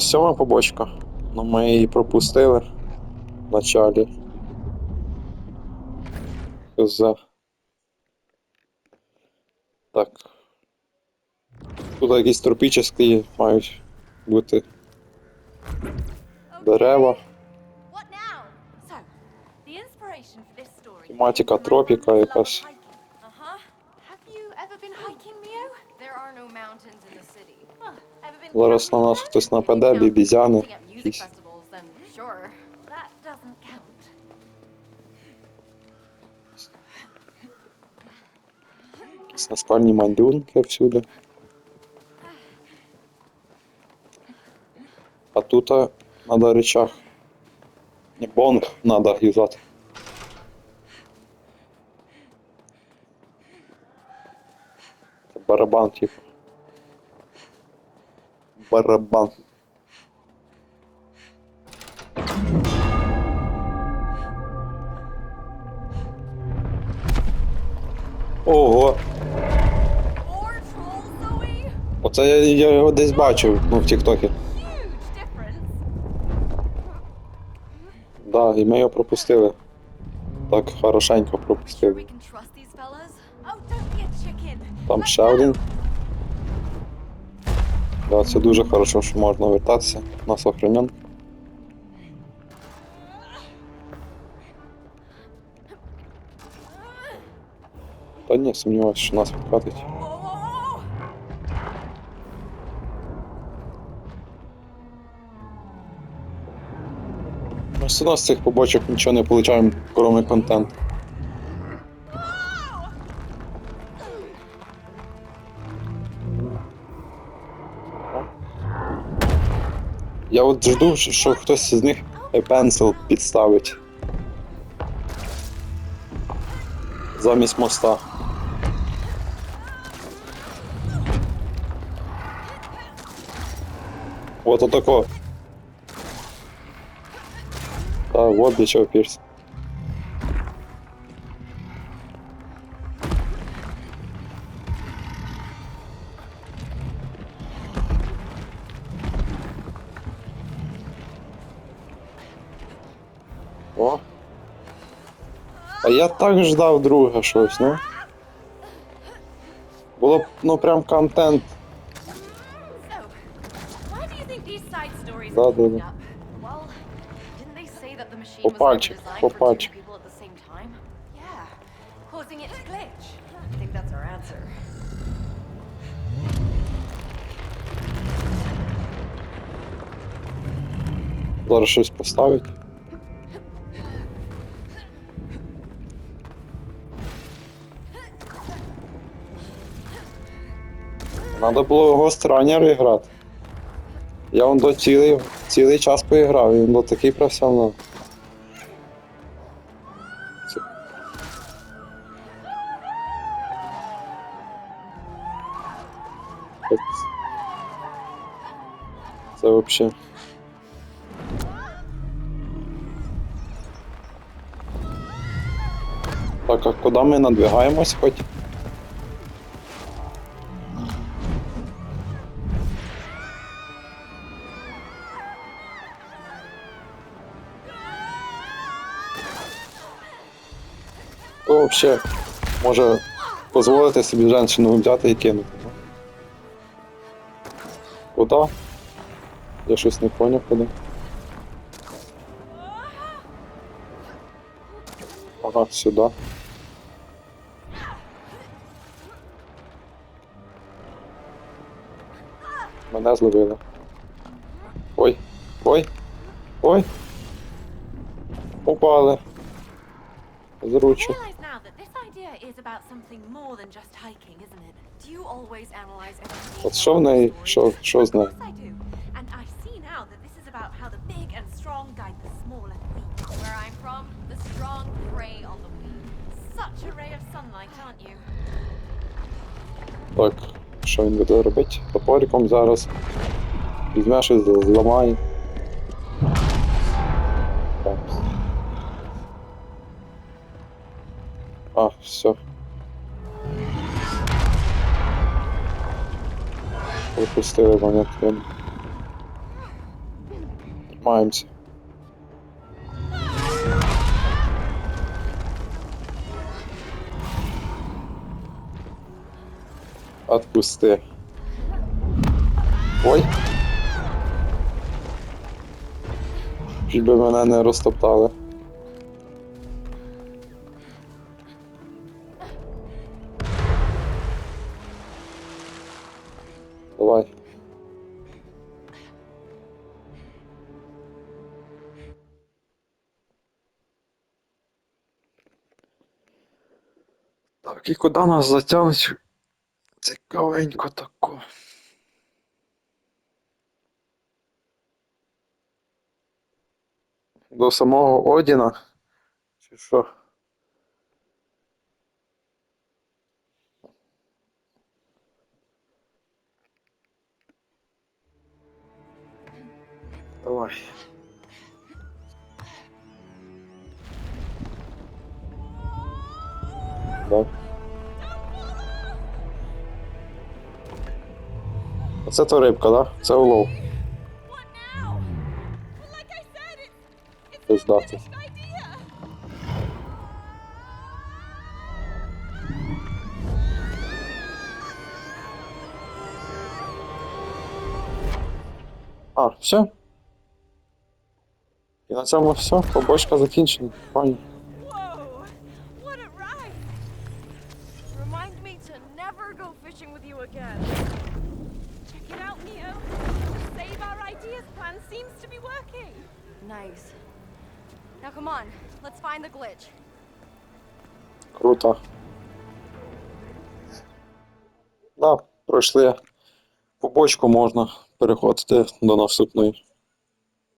Сьома побочка. Ну ми її пропустили в началі. За. Так. Тут якісь тропічні мають бути дерева. Тематика тропіка якась. Зараз на нас хтось нападе, бібізяни якісь. Якісь наскальні мандюнки всюди. А тут а, надо речах. Не бонг надо юзати. Барабан, типу. Барабан. Ого! Оце я, я його десь бачив, ну, в Тіктокі. Да, і ми його пропустили. Так, хорошенько пропустили. Oh. Там ще один. Да, це дуже хорошо, що можна вертатися. Нас охранян. Та ні, сумніваюся, що нас відкатить. Ми все одно з цих побочок нічого не отримуємо, кроме контенту. Я от жду, що- хтось з них пенсил підставить. Замість моста. От отако. Та, вот для чого пірс. А я так ждав друга щось, ну. Було б, ну прям контент. So, why do you think these side stories Надо було Ghost Runner грати. Я он до цілий, цілий час поіграв, він був такий професіонал. Це... Вообще. Так, а куди ми надвигаємось хоч? То взагалі може дозволити собі женщину взяти і кинути. ну. Куди? Я щось не поняв куди. Ага, сюди. Мене зловили. Ой, ой, ой. Упали. Зручу. something more than just hiking, isn't it? Do you always analyze every От detail що в of the неї, story? що, що з Of нею? course I do. And I see now that this is about how the big and strong guide the small and weak. Where I'm from, the strong prey on the weak. Such a ray of sunlight, aren't you? Так, що він буде робити? Топориком зараз. Візьме щось, зламає. Так. А, все. Пропустили монетку. Маємося. Отпусти. Ой. Щоб мене не розтоптали. Так, і куди нас затягнуть? Цікавенько тако. До самого Одіна? Чи що? Давай. Так. Оце то рибка, да? Це улов. Пиздати. А, все. І на цьому все. Побочка закінчена. Пані. Remind me to never go fishing with you again. Check it out, Neo. Save Our Ideas plan seems to be working. Nice. Now come on, let's find the glitch. Круто. Да, пройшли. Побочку можна переходити до наступної.